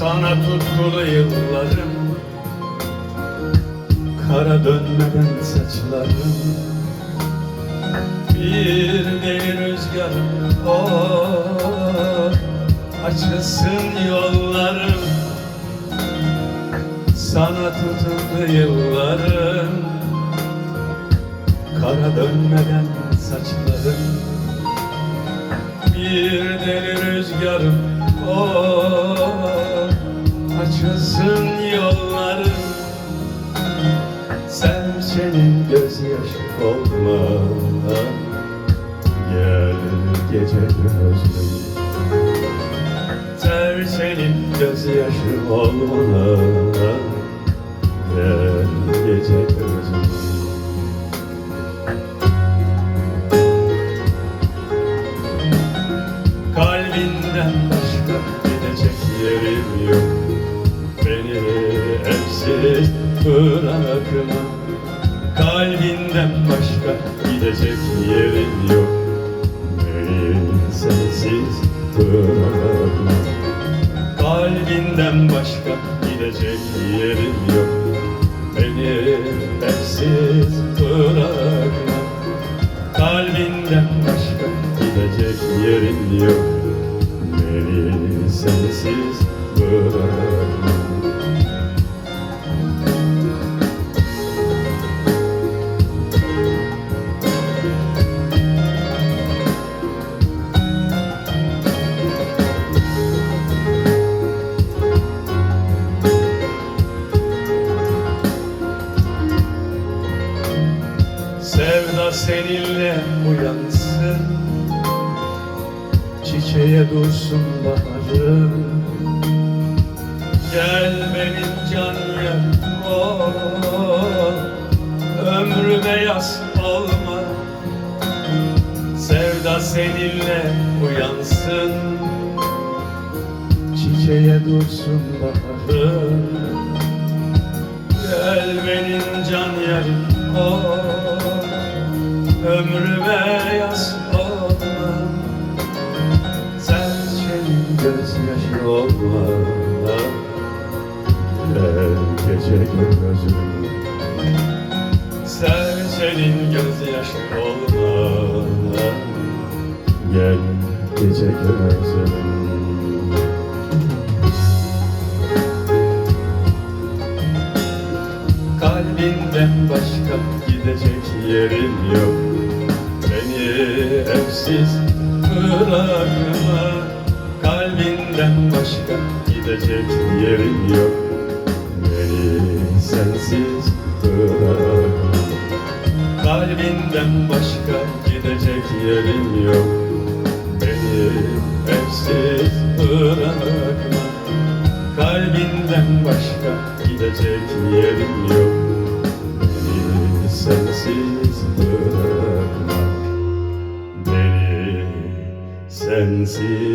Sana tutkulu yıllarım. Kara dönmeden saçlarım. Bir deli rüzgarım oh, Açılsın yollarım. Sana tutuldu yıllarım. Kara dönmeden saçlarım. Bir deli rüzgarım oh, Açılsın yollarım Serçenin gözyaşı olma. Gel gece gözlüm. Serçenin gözyaşı olma evsiz bırakma Kalbinden başka gidecek yerim yok. Beni sensiz bırakma Kalbinden başka gidecek yerim yok. Beni evsiz bırakma Kalbinden başka gidecek yerin yok seninle uyansın. Çiçeğe dursun baharım. Gel benim can oh, Ömrüme yas olma. Sevda seninle uyansın. Çiçeğe dursun baharım. Gel benim can yarim oh, Ömrüme yas olma. Sen senin gözyaşı olma. Gel gece gözüm Sen senin gözyaşı olma. Gel gece gözüm gidecek yerim yok. Beni evsiz bırakma. Kalbinden başka gidecek yerim yok. Beni sensiz bırakma. Kalbinden başka gidecek yerim yok. Beni evsiz bırakma. Kalbinden başka gidecek yerim yok sensiz bırakma. Beni sensiz